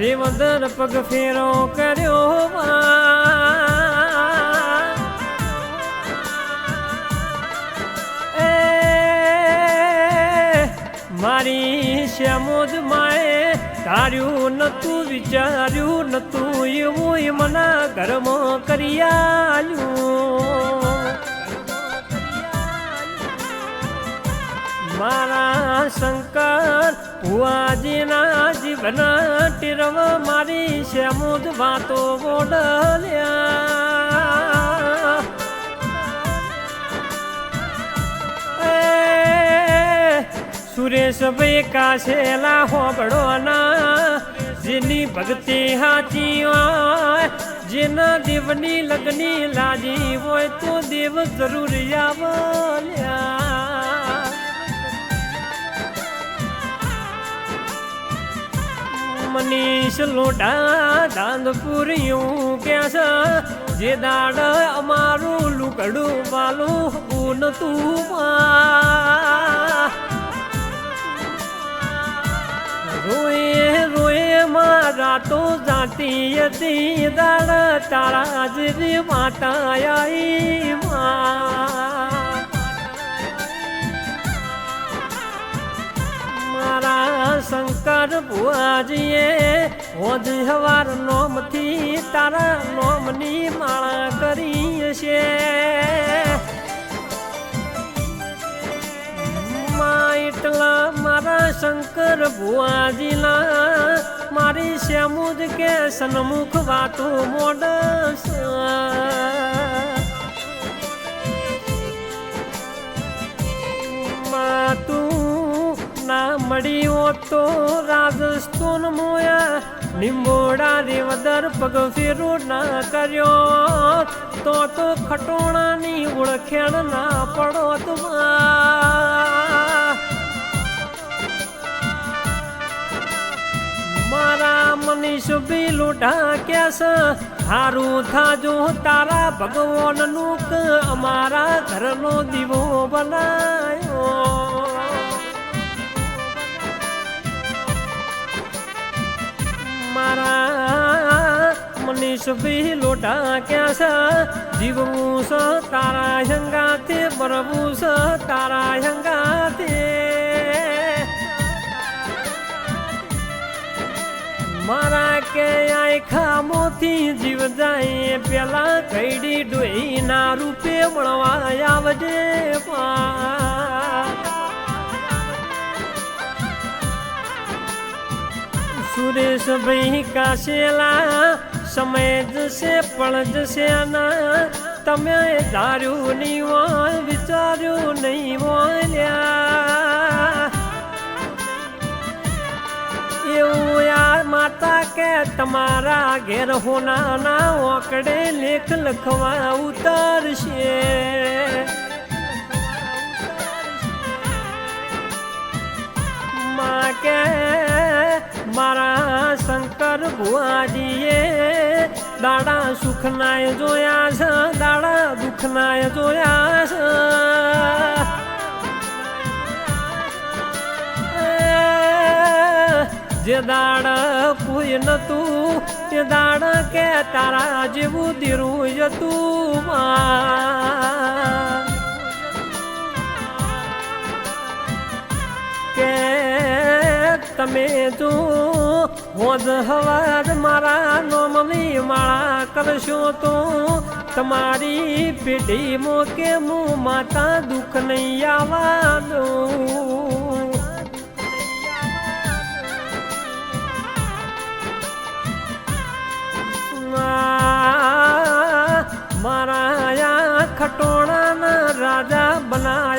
રેવદર પગ ફેરો કર્યો એ મારી શ્યામોદ માએ તાર્યું નતું વિચાર્યું નતું એવું મના કર્મ કરી મારા શંકર ભુવાજીના જીવન ટીરવ મારી શ્યામુદ વાતો બોડલ્યા સુરેશભાઈ કાશેલા હોબળોના, જેની ભક્તિ હાચી જેના દેવની લગ્ની લાજી હોય તો દેવ જરૂર આવલ્યા મનીષ લોઢા દાંતપુરિયું કે છે? જે દાડ અમારું લુકડું વાલું ગુણ તું રોયે રોયે મારા તો જાતી હતી દાડ તારા જ માતા આઈ. ભુવાજીએ, હોજી હવાર નોમથી તારા નોમની માળા કરી છે. એટલા મારા શંકર ભુવાજીના, મારી શ્યામુદ કે સન્મુખ વાતો મોડ તું ના મળી તો રાજસ્થાન મોયા, નિંબોડા રેવદર પગ ફેરો ના કર્યો. તો તો ખટોણાની ઓળખેણ ના પડો મારા મનીષ બી લોઢા કેસ હારું થાજો તારા ભગવાનનું અમારા ઘરનો દીવો બનાયો. મનીષ લોટા ક્યાં છે જીવવું સ તારા હંગાતે બરવું સ તારા હંગાતે મારા કે આય ખામોથી જીવ જાય પેલા કઈડી ડોઈ ના રૂપે મળવા આવજે પા સુરેશભાઈ કાશેલા સમય જશે પણ જશે ના. તમે ધાર્યું નહીં હોય, વિચાર્યું નહીં બોલ્યા એવું યાર માતા કે તમારા ઘેર હોનાના ઓકડે લેખ લખવા ઉતરશે. માં કે મારા શંકર ભુવાજીએ દાડા સુખનાય જોયા છે, દાડા દુઃખનાય જોયા છે. જે દાડ કોઈ નતું તે દાડ કે તારા જેવું ધીરું જતું માં તમે જો હોજ હવાજ મારા નોમની માળા કરશો તો તમારી પેઢી મોકે હું માતા દુઃખ નહીં આવવાનું મારા ખટોણાના રાજા સર